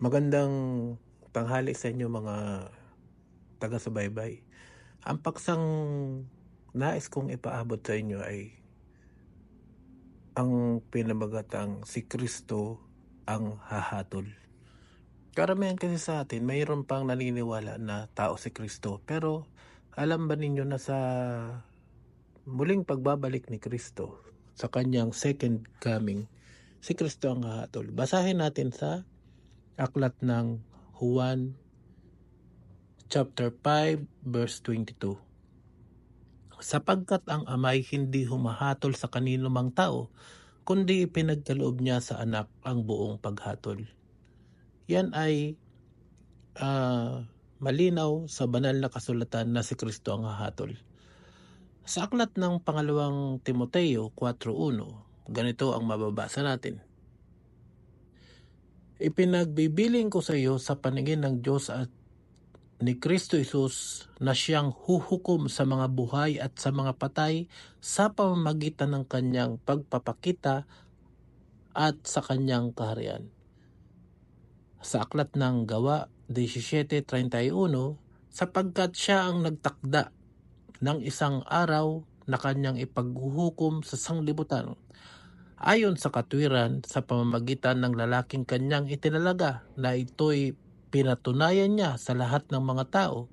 Magandang tanghali sa inyo mga taga-subaybay. Ang paksang nais kong ipaabot sa inyo ay ang pinamagatang si Kristo ang hahatol. Karamihan kasi sa atin, mayroon pang naniniwala na tao si Kristo. Pero alam ba ninyo na sa muling pagbabalik ni Kristo, sa kanyang second coming, si Kristo ang hahatol. Basahin natin sa aklat ng Juan chapter 5 verse 22. Sapagkat ang amay hindi humahatol sa kanino mang tao, kundi ipinagkaloob niya sa anak ang buong paghatol. Yan ay ah, malinaw sa banal na kasulatan na si Kristo ang hahatol. Sa aklat ng pangalawang Timoteo 4.1, ganito ang mababasa natin. Ipinagbibiling ko sa iyo sa paningin ng Diyos at ni Kristo Isus na siyang huhukom sa mga buhay at sa mga patay sa pamamagitan ng kanyang pagpapakita at sa kanyang kaharian. Sa aklat ng gawa 17.31, sapagkat siya ang nagtakda ng isang araw na kanyang ipaghuhukom sa sanglibutan ayon sa katwiran sa pamamagitan ng lalaking kanyang itinalaga na ito'y pinatunayan niya sa lahat ng mga tao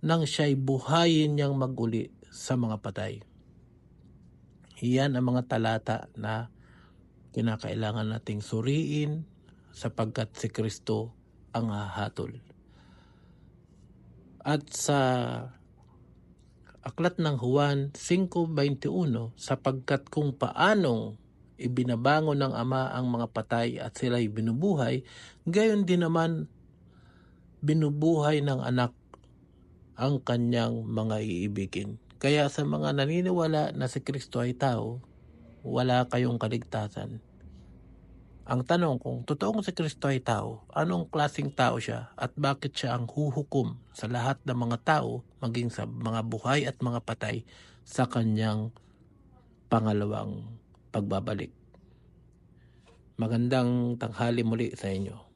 nang siya'y buhayin niyang maguli sa mga patay. Iyan ang mga talata na kinakailangan nating suriin sapagkat si Kristo ang hahatol. At sa aklat ng Juan 5.21 sapagkat kung paanong ibinabangon ng Ama ang mga patay at sila'y binubuhay, gayon din naman binubuhay ng anak ang kanyang mga iibigin. Kaya sa mga naniniwala na si Kristo ay tao, wala kayong kaligtasan. Ang tanong kung totoong si Kristo ay tao, anong klasing tao siya at bakit siya ang huhukom sa lahat ng mga tao, maging sa mga buhay at mga patay sa kanyang pangalawang pagbabalik. Magandang tanghali muli sa inyo.